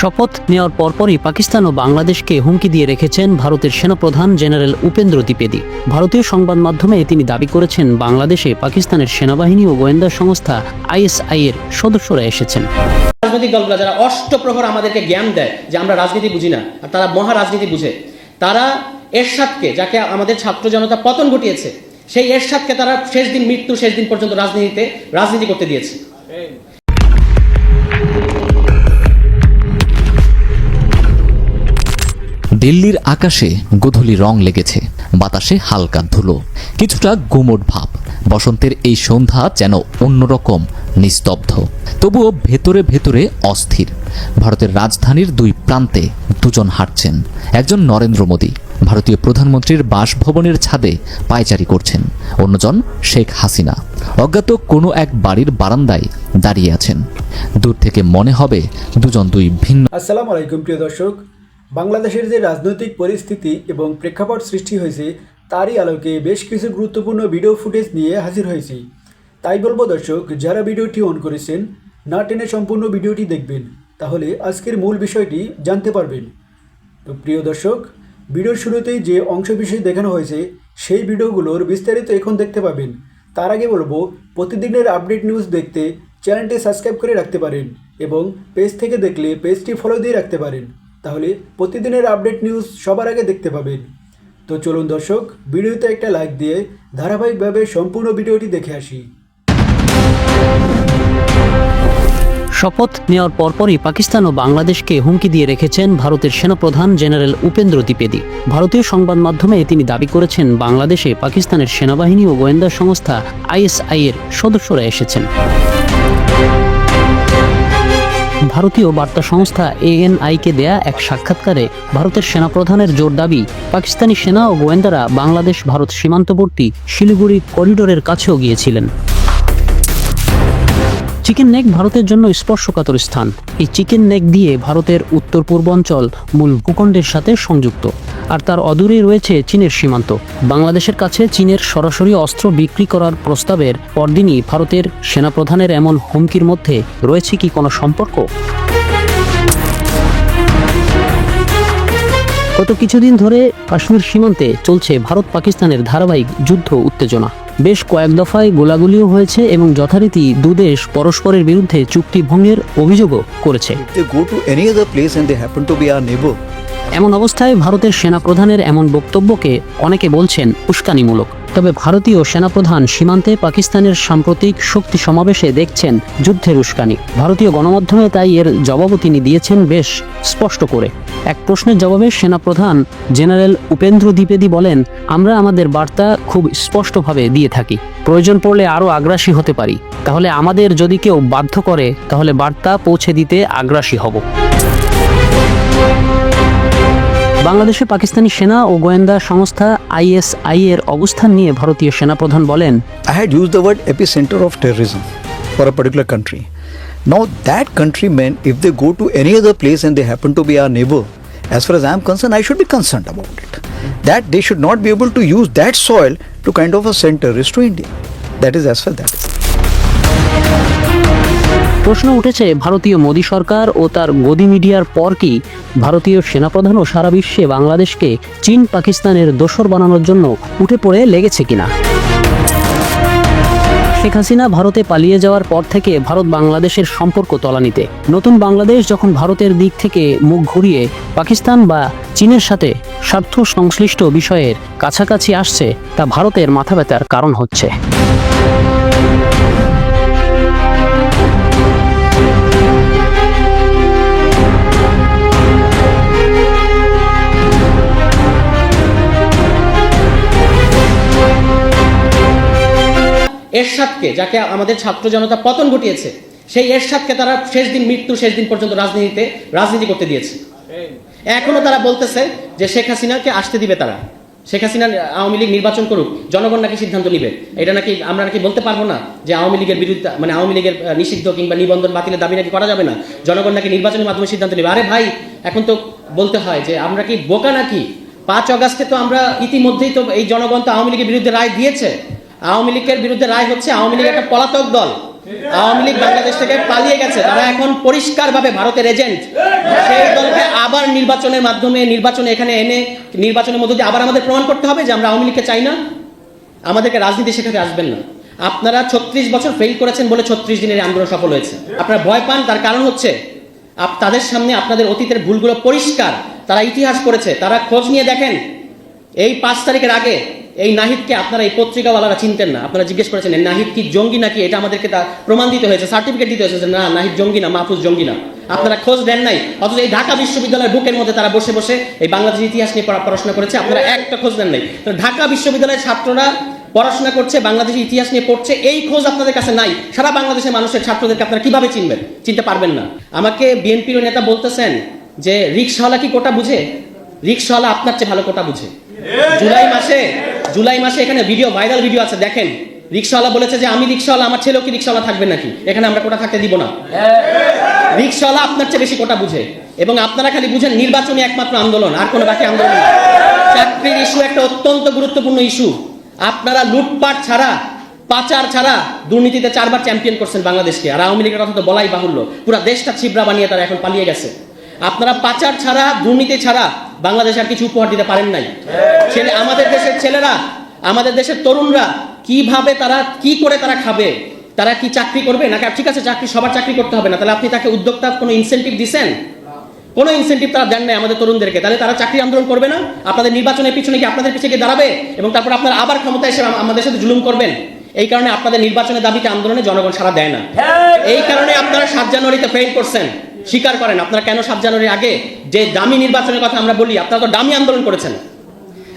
শপথ নেওয়ার পরপরই পাকিস্তান ও বাংলাদেশকে হুমকি দিয়ে রেখেছেন ভারতের সেনাপ্রধান জেনারেল উপেন্দ্র দ্বিবেদী। ভারতীয় সংবাদ মাধ্যমে তিনি দাবি করেছেন, বাংলাদেশে পাকিস্তানের সেনাবাহিনী ও গোয়েন্দা সংস্থা আইএসআই এর সদস্যরা এসেছেন। রাজনৈতিক দলগুলো যারা অষ্টপ্রহর আমাদেরকে জ্ঞান দেয় যে আমরা রাজনীতি বুঝি না, আর তারা মহা রাজনীতি বুঝে, তারা এরশাদকে, যাকে আমাদের ছাত্র জনতা পতন ঘটিয়েছে, সেই এরশাদকে তারা শেষ দিন মৃত্যু শেষ দিন পর্যন্ত রাজনীতিতে রাজনীতি করতে দিয়েছে। দিল্লির আকাশে গোধূলি রং লেগেছে, বাতাসে হালকা ধুলো, কিছুটা গুমট ভাব। বসন্তের এই সন্ধ্যা যেন অন্যরকম, নিস্তব্ধ। তবুও ভেতরে ভেতরে অস্থির। ভারতের রাজধানীর দুই প্রান্তে দুজন হাঁটছেন। একজন নরেন্দ্র মোদী। ভারতীয় প্রধানমন্ত্রীর বাসভবনের ছাদে পায়চারি করছেন। অন্যজন শেখ হাসিনা। অজ্ঞাত কোনো এক বাড়ির বারান্দায় দাঁড়িয়ে আছেন। দূর থেকে মনে হবে দুজন দুই ভিন্ন আসসালামু আলাইকুম, প্রিয় দর্শক। বাংলাদেশের যে রাজনৈতিক পরিস্থিতি এবং প্রেক্ষাপট সৃষ্টি হয়েছে, তারই আলোকে বেশ কিছু গুরুত্বপূর্ণ ভিডিও ফুটেজ নিয়ে হাজির হয়েছি। তাই বলব দর্শক, যারা ভিডিওটি অন করেছেন, না টেনে সম্পূর্ণ ভিডিওটি দেখবেন। তাহলে আজকের মূল বিষয়টি জানতে পারবেন। তো প্রিয় দর্শক ভিডিওর শুরুতেই যে অংশ বিষয় দেখানো হয়েছে, সেই ভিডিওগুলোর বিস্তারিত এখন দেখতে পাবেন। তার আগে বলব, প্রতিদিনের আপডেট নিউজ দেখতে চ্যানেলটি সাবস্ক্রাইব করে রাখতে পারেন এবং পেজ থেকে দেখলে পেজটি ফলো দিয়ে রাখতে পারেন। তাহলে প্রতিদিনের আপডেট নিউজ সবার আগে দেখতে পাবেন। তো চলুন দর্শক, ভিডিওতে একটা লাইক দিয়ে ধারাবাহিকভাবে সম্পূর্ণ ভিডিওটি দেখে আসি। শপথ নেওয়ার পরপরই পাকিস্তান ও বাংলাদেশকে হুমকি দিয়ে রেখেছেন ভারতের সেনাপ্রধান জেনারেল উপেন্দ্র দ্বিবেদী। ভারতীয় সংবাদ মাধ্যমে তিনি দাবি করেছেন, বাংলাদেশে পাকিস্তানের সেনাবাহিনী ও গোয়েন্দা সংস্থা আইএসআই এর সদস্যরা এসেছেন। ভারতীয় বার্তা সংস্থা এএনআইকে দেয়া এক সাক্ষাৎকারে ভারতের সেনাপ্রধানের জোর দাবি, পাকিস্তানি সেনা ও গোয়েন্দারা বাংলাদেশ ভারত সীমান্তবর্তী শিলিগুড়ি করিডোরের কাছেও গিয়েছিলেন। চিকেন নেক ভারতের জন্য স্পর্শকাতর স্থান। এই চিকেন নেক দিয়ে ভারতের উত্তর পূর্বাঞ্চল মূল ভূখণ্ডের সাথে সংযুক্ত। আর তার অদূরে রয়েছে চীনের সীমান্ত। বাংলাদেশের কাছে চীনের সরাসরি অস্ত্র বিক্রি করার প্রস্তাবের পরদিনই ভারতের সেনাপ্রধানের এমন হুমকির মধ্যে রয়েছে কি কোনো সম্পর্ক? গত কিছুদিন ধরে কাশ্মীর সীমান্তে চলছে ভারত পাকিস্তানের ধারাবাহিক যুদ্ধ উত্তেজনা। বেশ কয়েক দফায় গোলাগুলিও হয়েছে এবং যথারীতি দুদেশ পরস্পরের বিরুদ্ধে চুক্তি ভঙ্গের অভিযোগও করেছে। এমন অবস্থায় ভারতের সেনাপ্রধানের এমন বক্তব্যকে অনেকে বলছেন উস্কানিমূলক। তবে ভারতীয় সেনাপ্রধান সীমান্তে পাকিস্তানের সাম্প্রতিক শক্তি সমাবেশে দেখছেন যুদ্ধের উস্কানি। ভারতীয় গণমাধ্যমে তাই এর জবাবও তিনি দিয়েছেন বেশ স্পষ্ট করে। এক প্রশ্নের জবাবে সেনাপ্রধান জেনারেল উপেন্দ্র দ্বিবেদী বলেন, আমরা আমাদের বার্তা খুব স্পষ্টভাবে দিয়ে থাকি। প্রয়োজন পড়লে আরও আগ্রাসী হতে পারি। তাহলে আমাদের যদি কেউ বাধ্য করে, তাহলে বার্তা পৌঁছে দিতে আগ্রাসী হব। বাংলাদেশে পাকিস্তানি সেনা ও গোয়েন্দা সংস্থা আইএসআই এর অবস্থান নিয়ে ভারতীয় সেনাপ্রধান বলেন I had used the word epicenter of terrorism for a particular country. Now, that countrymen, if they go to any other place and they happen to be our neighbor, as far as I am concerned, I should be concerned about it. That they should not be able to use that soil to kind of a send terrorists to India. That is as far as that is. প্রশ্ন উঠেছে, ভারতীয় মোদী সরকার ও তার গদি মিডিয়ার পর কি ভারতীয় সেনাপ্রধানও সারা বিশ্বে বাংলাদেশকে চীন পাকিস্তানের দোসর বানানোর জন্য উঠে পড়ে লেগেছে কিনা? শেখ হাসিনা ভারতে পালিয়ে যাওয়ার পর থেকে ভারত বাংলাদেশের সম্পর্ক তলানিতে। নতুন বাংলাদেশ যখন ভারতের দিক থেকে মুখ ঘুরিয়ে পাকিস্তান বা চীনের সাথে স্বার্থ সংশ্লিষ্ট বিষয়ের কাছাকাছি আসছে, তা ভারতের মাথা ব্যথার কারণ হচ্ছে। এরশাদকে, যাকে আমাদের ছাত্র জনতা পতন ঘটিয়েছে, সেই এরশাদকে তারা শেষ দিন, মৃত্যু শেষ দিন পর্যন্ত রাজনীতিতে রাজনীতি করতে দিয়েছে। এখনও তারা বলতেছে যে শেখ হাসিনাকে আসতে দিবে তারা। শেখ হাসিনা আওয়ামী লীগ নির্বাচন করুক, জনগণ নাকি সিদ্ধান্ত নিবে। এটা নাকি আমরা নাকি বলতে পারব না যে আওয়ামী লীগের বিরুদ্ধে মানে আওয়ামী লীগের নিষিদ্ধ কিংবা নিবন্ধন বাতিলের দাবি নাকি করা যাবে না? জনগণ নাকি নির্বাচনের মাধ্যমে সিদ্ধান্ত নেবে? আরে ভাই, এখন তো বলতে হয় যে আমরা কি বোকা নাকি? পাঁচ অগাস্টে তো আমরা ইতিমধ্যেই তো এই জনগণ তো আওয়ামী লীগের বিরুদ্ধে রায় দিয়েছে। আওয়ামী লীগের বিরুদ্ধে রায় হচ্ছে আওয়ামী লীগ একটা পলাতক দল। আওয়ামী লীগ বাংলাদেশ থেকে পালিয়ে গেছে। তারা এখন পরিষ্কারভাবে ভারতের এজেন্ট। সেই দলকে আবার নির্বাচনের মাধ্যমে, নির্বাচনে এখানে এনে, নির্বাচনের মধ্যে দিয়ে আবার আমাদের প্রমাণ করতে হবে যে আমরা আওয়ামী লীগকে চাই না। আমাদেরকে রাজনীতি শেখাতে আসবেন না। আপনারা ছত্রিশ বছর ফেল করেছেন বলে ছত্রিশ দিনের আন্দোলন সফল হয়েছে। আপনারা ভয় পান, তার কারণ হচ্ছে তাদের সামনে আপনাদের অতীতের ভুলগুলো পরিষ্কার। তারা ইতিহাস করেছে তারা খোঁজ নিয়ে দেখেন, এই পাঁচ তারিখের আগে এই নাহিদকে আপনারা এই পত্রিকাওয়ালারা চিনতেন না। আপনারা জিজ্ঞেস করেছেন এই নাহিদ কি জঙ্গি নাকি? এটা আমাদেরকে তা প্রমাণ দিতে হয়েছে সার্টিফিকেট দিতে হয়েছে না নাহিদ জঙ্গি না মাহফুজ জঙ্গি না। আপনারা খোঁজ দেন নাই অথচ এই ঢাকা বিশ্ববিদ্যালয়ের বুকের মধ্যে তারা বসে বসে এই বাংলাদেশের ইতিহাস নিয়ে পড়া- পড়াশোনা করেছে। আপনারা একটা খোঁজ দেন নাই। ঢাকা বিশ্ববিদ্যালয়ের ছাত্ররা পড়াশোনা করছে বাংলাদেশের ইতিহাস নিয়ে পড়ছে এই খোঁজ আপনাদের কাছে নাই। সারা বাংলাদেশের মানুষের ছাত্রদেরকে আপনারা কীভাবে চিনবেন? চিনতে পারবেন না। আমাকে বিএনপির নেতা বলতেছেন যে রিক্সাওয়ালা কি কোটা বুঝে? রিক্সাওয়ালা আপনার চেয়ে ভালো কোটা বুঝে। জুলাই মাসে জুলাই মাসে এখানে ভিডিও ভাইরাল ভিডিও আছে, দেখেন। রিক্সাওয়ালা বলেছে যে, আমি রিক্সাওয়ালা, আমার ছেলেও কি রিক্সাওয়ালা থাকবে নাকি? এখানে আমরা কোটা থাকতে দিব না। রিক্সাওয়ালা আপনার চেয়ে বেশি কোটা বুঝে। এবং আপনারা খালি বুঝেন নির্বাচনী একমাত্র আন্দোলন, আর কোনো বাকি আন্দোলন নেই চাকরির ইস্যু একটা অত্যন্ত গুরুত্বপূর্ণ ইস্যু আপনারা লুটপাট ছাড়া, পাচার ছাড়া দুর্নীতিতে চারবার চ্যাম্পিয়ন করছেন বাংলাদেশকে। আর আওয়ামী লীগের কথা তো বলাই বাহুল্য। পুরো দেশটা ছিবড়া বানিয়ে তারা এখন পালিয়ে গেছে। আপনারা পাচার ছাড়া, দুর্নীতি ছাড়া বাংলাদেশ আর কিছু উপহার দিতে পারেন নাই। ছেলে আমাদের দেশের ছেলেরা আমাদের দেশের তরুণরা কীভাবে তারা কি করে তারা খাবে? তারা কি চাকরি করবে? নাকি ঠিক আছে চাকরি সবার চাকরি করতে হবে না তাহলে আপনি তাকে উদ্যোক্তা কোনো ইনসেন্টিভ দিছেন? কোনো ইনসেন্টিভ তারা দেন নাই আমাদের তরুণদেরকে তাহলে তারা চাকরি আন্দোলন করবে না? আপনাদের নির্বাচনের পিছনে কি আপনাদের পিছিয়ে দাঁড়াবে? এবং তারপর আপনারা আবার ক্ষমতা এসে আমাদের সাথে জুলুম করবেন? এই কারণে আপনাদের নির্বাচনের দাবিতে আন্দোলনে জনগণ সারা দেয় না। এই কারণে আপনারা সাত জানুয়ারিতে ফেল করছেন। স্বীকার করেন, আপনারা কেন সাত জানুয়ারির আগে যে দামি নির্বাচনের কথা আমরা বলি, আপনারা তো দামি আন্দোলন করেছেন।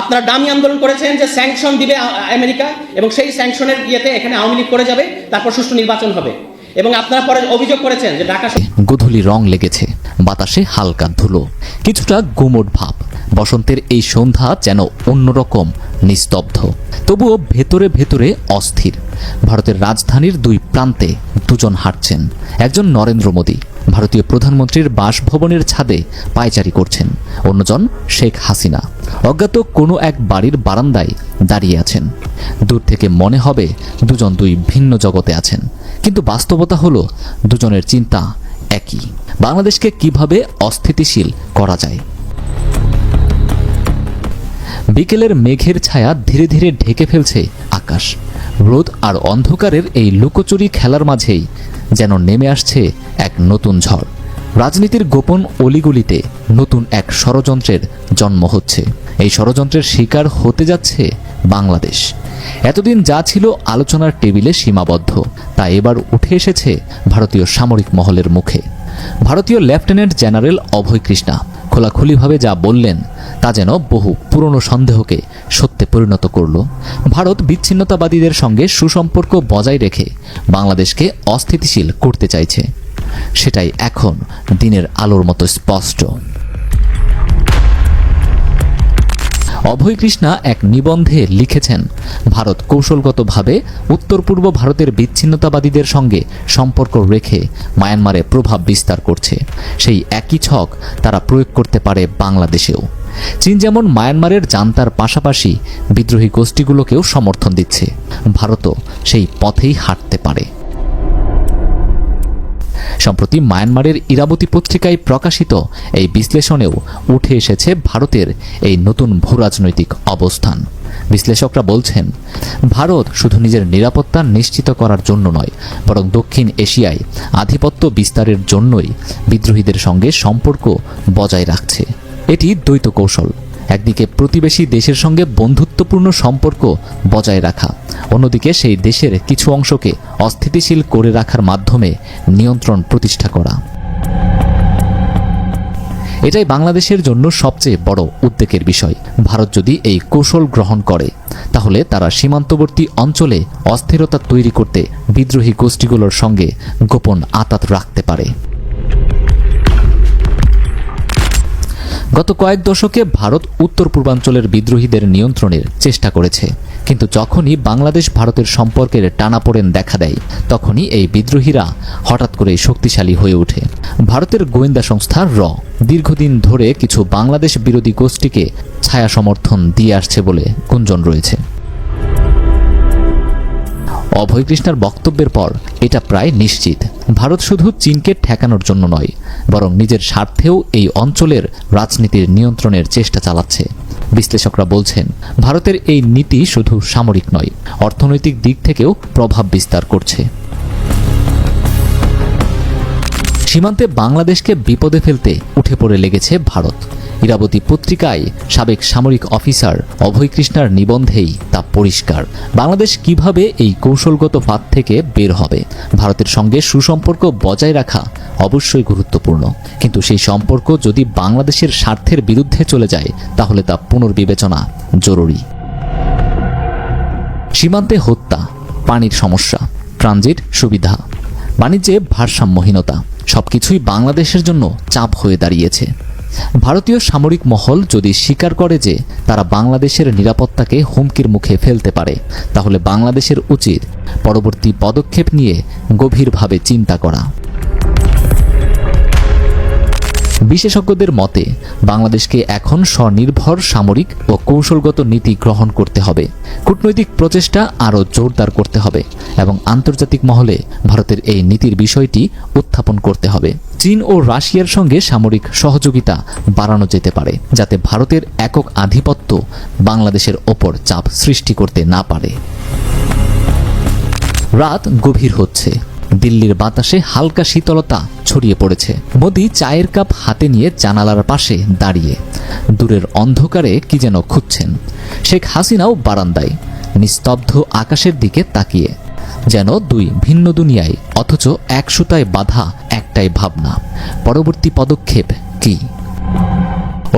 আপনারা দামি আন্দোলন করেছেন যে স্যাংশন দিবে আমেরিকা এবং সেই স্যাংশনের ইয়েতে এখানে আওয়ামী লীগ করে যাবে, তারপর সুষ্ঠু নির্বাচন হবে। এবং আপনারা পরে অভিযোগ করেছেন যে ঢাকা গোধূলি রং লেগেছে। বাতাসে হালকা ধুলো, কিছুটা গুমোট ভাব। বসন্তের এই সন্ধ্যা যেন অন্যরকম, নিস্তব্ধ। তবুও ভেতরে ভেতরে অস্থির। ভারতের রাজধানীর দুই প্রান্তে দুজন হাঁটছেন। একজন নরেন্দ্র মোদী। ভারতীয় প্রধানমন্ত্রীর বাসভবনের ছাদে পায়চারি করছেন। অন্যজন শেখ হাসিনা। অজ্ঞাত কোনো এক বাড়ির বারান্দায় দাঁড়িয়ে আছেন। দূর থেকে মনে হবে দুজন দুই ভিন্ন জগতে আছেন। কিন্তু বাস্তবতা হলো, দুজনের চিন্তা একই। বাংলাদেশকে কীভাবে অস্থিতিশীল করা যায়? বিকেলের মেঘের ছায়া ধীরে ধীরে ঢেকে ফেলছে আকাশ। রোদ আর অন্ধকারের এই লুকোচুরি খেলার মাঝেই যেন নেমে আসছে এক নতুন ঝড়। রাজনীতির গোপন অলিগুলিতে নতুন এক ষড়যন্ত্রের জন্ম হচ্ছে। এই ষড়যন্ত্রের শিকার হতে যাচ্ছে বাংলাদেশ। এতদিন যা ছিল আলোচনার টেবিলে সীমাবদ্ধ, তা এবার উঠে এসেছে ভারতীয় সামরিক মহলের মুখে। ভারতীয় লেফটেন্যান্ট জেনারেল অভয় কৃষ্ণা খোলাখুলিভাবে যা বললেন, তা যেন বহু পুরনো সন্দেহকে সত্যে পরিণত করল। ভারত বিচ্ছিন্নতাবাদীদের সঙ্গে সুসম্পর্ক বজায় রেখে বাংলাদেশকে অস্থিতিশীল করতে চাইছে। সেটাই এখন দিনের আলোর মতো স্পষ্ট। অভয় কৃষ্ণা এক নিবন্ধে লিখেছেন, ভারত কৌশলগতভাবে উত্তর পূর্ব ভারতের বিচ্ছিন্নতাবাদীদের সঙ্গে সম্পর্ক রেখে মায়ানমারে প্রভাব বিস্তার করছে। সেই একই ছক তারা প্রয়োগ করতে পারে বাংলাদেশেও। চীন যেমন মায়ানমারের জান্তার পাশাপাশি বিদ্রোহী গোষ্ঠীগুলোকেও সমর্থন দিচ্ছে, ভারতও সেই পথেই হাঁটতে পারে। সম্প্রতি মায়ানমারের ইরাবতী পত্রিকায় প্রকাশিত এই বিশ্লেষণেও উঠে এসেছে ভারতের এই নতুন ভূরাজনৈতিক অবস্থান। বিশ্লেষকরা বলছেন, ভারত শুধু নিজের নিরাপত্তা নিশ্চিত করার জন্য নয়, বরং দক্ষিণ এশিয়ায় আধিপত্য বিস্তারের জন্যই বিদ্রোহীদের সঙ্গে সম্পর্ক বজায় রাখছে। এটি দ্বৈত কৌশল। একদিকে প্রতিবেশী দেশের সঙ্গে বন্ধুত্বপূর্ণ সম্পর্ক বজায় রাখা, অন্যদিকে সেই দেশের কিছু অংশকে অস্থিতিশীল করে রাখার মাধ্যমে নিয়ন্ত্রণ প্রতিষ্ঠা করা। এটাই বাংলাদেশের জন্য সবচেয়ে বড় উদ্বেগের বিষয়। ভারত যদি এই কৌশল গ্রহণ করে, তাহলে তারা সীমান্তবর্তী অঞ্চলে অস্থিরতা তৈরি করতে বিদ্রোহী গোষ্ঠীগুলোর সঙ্গে গোপন আতাত রাখতে পারে। গত কয়েক দশকে ভারত উত্তর পূর্বাঞ্চলের বিদ্রোহীদের নিয়ন্ত্রণের চেষ্টা করেছে। কিন্তু যখনই বাংলাদেশ ভারতের সম্পর্কের টানাপোড়েন দেখা দেয়, তখনই এই বিদ্রোহীরা হঠাৎ করে শক্তিশালী হয়ে ওঠে। ভারতের গোয়েন্দা সংস্থা র দীর্ঘদিন ধরে কিছু বাংলাদেশ বিরোধী গোষ্ঠীকে ছায়া সমর্থন দিয়ে আসছে বলে গুঞ্জন রয়েছে। অভয় কৃষ্ণার বক্তব্যের পর এটা প্রায় নিশ্চিত। ভারত শুধু চীনকে ঠেকানোর জন্য নয়, বরং নিজের স্বার্থেও এই অঞ্চলের রাজনীতির নিয়ন্ত্রণের চেষ্টা চালাচ্ছে। বিশ্লেষকরা বলছেন, ভারতের এই নীতি শুধু সামরিক নয়, অর্থনৈতিক দিক থেকেও প্রভাব বিস্তার করছে। সীমান্তে বাংলাদেশকে বিপদে ফেলতে উঠে পড়ে লেগেছে ভারত। ইরাবতী পত্রিকায় সাবেক সামরিক অফিসার অভয় কৃষ্ণার নিবন্ধেই তা পরিষ্কার। বাংলাদেশ কীভাবে এই কৌশলগত ফাঁদ থেকে বের হবে? ভারতের সঙ্গে সুসম্পর্ক বজায় রাখা অবশ্যই গুরুত্বপূর্ণ। কিন্তু সেই সম্পর্ক যদি বাংলাদেশের স্বার্থের বিরুদ্ধে চলে যায়, তাহলে তা পুনর্বিবেচনা জরুরি। সীমান্তে হত্যা, পানির সমস্যা, ট্রানজিট সুবিধা, বাণিজ্যে ভারসাম্যহীনতা, সবকিছুই বাংলাদেশের জন্য চাপ হয়ে দাঁড়িয়েছে। ভারতীয় সামরিক মহল যদি স্বীকার করে যে তারা বাংলাদেশের নিরাপত্তাকে হুমকির মুখে ফেলতে পারে, তাহলে বাংলাদেশের উচিত পরবর্তী পদক্ষেপ নিয়ে গভীরভাবে চিন্তা করা। বিশেষজ্ঞদের মতে, বাংলাদেশকে এখন স্বনির্ভর সামরিক ও কৌশলগত নীতি গ্রহণ করতে হবে। কূটনৈতিক প্রচেষ্টা আরও জোরদার করতে হবে এবং আন্তর্জাতিক মহলে ভারতের এই নীতির বিষয়টি উত্থাপন করতে হবে। চীন ও রাশিয়ার সঙ্গে সামরিক সহযোগিতা বাড়ানো যেতে পারে, যাতে ভারতের একক আধিপত্য বাংলাদেশের ওপর চাপ সৃষ্টি করতে না পারে। রাত গভীর হচ্ছে। দিল্লির বাতাসে হালকা শীতলতা ছড়িয়ে পড়েছে। মোদি চায়ের কাপ হাতে নিয়ে জানালার পাশে দাঁড়িয়ে। দূরের অন্ধকারে কি যেন খুঁজছেন। শেখ হাসিনাও বারান্দায়, নিস্তব্ধ আকাশের দিকে তাকিয়ে। যেন দুই ভিন্ন দুনিয়ায়, অথচ এক সুতায় বাঁধা, একটাই ভাবনা। পরবর্তী পদক্ষেপ কী?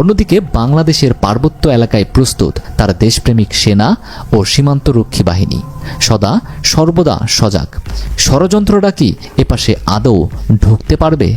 অন্যদিকে বাংলাদেশের পার্বত্য এলাকায় প্রস্তুত তার দেশপ্রেমিক সেনা ও সীমান্তরক্ষী বাহিনী। সদা সর্বদা সজাগ। ষড়যন্ত্রটা কি এপাশে আদৌ ঢুকতে পারবে?